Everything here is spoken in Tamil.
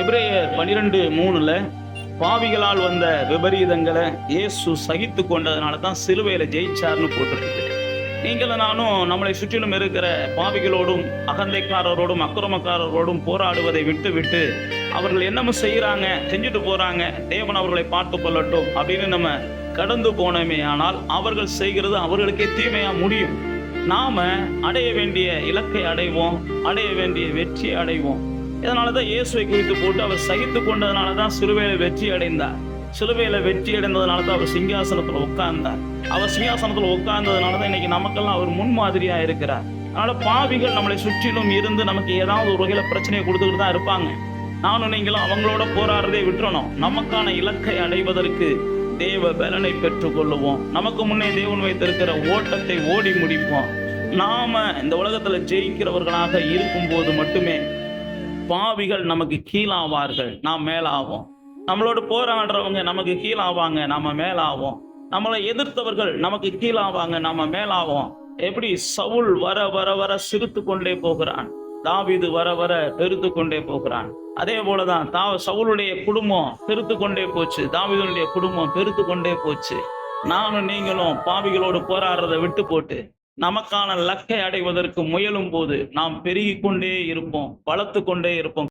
எபிரேயர் பனிரெண்டு மூணுல பாவிகளால் வந்த விபரீதங்களை இயேசு சகித்து கொண்டதுனால தான் சிலுவையில ஜெயிச்சார்னு போட்டிருக்கு. நீங்களும் நானும் நம்மளை சுற்றிலும் இருக்கிற பாவிகளோடும் அகந்தைக்காரரோடும் அக்கிரமக்காரரோடும் போராடுவதை விட்டு விட்டு அவர்கள் என்னமோ செய்கிறாங்க செஞ்சுட்டு போறாங்க தேவன் அவர்களை பார்த்து கொள்ளட்டும் அப்படின்னு நம்ம கடந்து போனோமே ஆனால் அவர்கள் செய்கிறது அவர்களுக்கே தீமையா முடியும். நாம அடைய வேண்டிய இலக்கை அடைவோம் அடைய வேண்டிய வெற்றியை அடைவோம். இதனால தான் இயேசுவை குறித்து போட்டு அவர் சகித்து கொண்டதுனால தான் சிலுவையில வெற்றி அடைந்தார். சிலுவையில வெற்றி அடைந்ததுனால தான் அவர் சிங்காசனத்துல உட்கார்ந்தார். அவர் சிங்காசனத்துல உட்கார்ந்ததுனால தான் இன்னைக்கு நமக்கெல்லாம் அவர் முன்மாதிரியா இருக்கிறார். அதனால பாவிகள் நம்மளை சுற்றிலும் இருந்து நமக்கு ஏதாவது ஒரு வகையில பிரச்சனையை கொடுத்துக்கிட்டு தான் இருப்பாங்க. நானும் நீங்களும் அவங்களோட போராடுறதை விட்டுறணும். நமக்கான இலக்கை அடைவதற்கு தேவ பலனை பெற்றுக் கொள்ளுவோம். நமக்கு முன்னே தேவன் வைத்திருக்கிற ஓட்டத்தை ஓடி முடிப்போம். நாம இந்த உலகத்துல ஜெயிக்கிறவர்களாக இருக்கும் போது மட்டுமே பாவிகள் நமக்கு கீழாவார்கள். நாம் மேலாவோம். நம்மளோட போராடுறவங்க நமக்கு கீழாவாங்க நாம மேலாவோம். நம்மளை எதிர்த்தவர்கள் நமக்கு கீழாவாங்க நாம மேலாவோம். எப்படி? சவுல் வர வர வர சிரித்து கொண்டே போகிறான். தாவிது வர வர பெருத்து கொண்டே போகிறான். அதே போலதான் தா சவுளுடைய குடும்பம் பெருத்து கொண்டே போச்சு. தாவிதனுடைய குடும்பம் பெருத்து கொண்டே போச்சு. நானும் நீங்களும் பாவிகளோடு போராடுறதை விட்டு போட்டு நமக்கான லக்கை அடைவதற்கு முயலும் போது நாம் பெருகிக்கொண்டே இருப்போம் வளர்த்து கொண்டே இருப்போம்.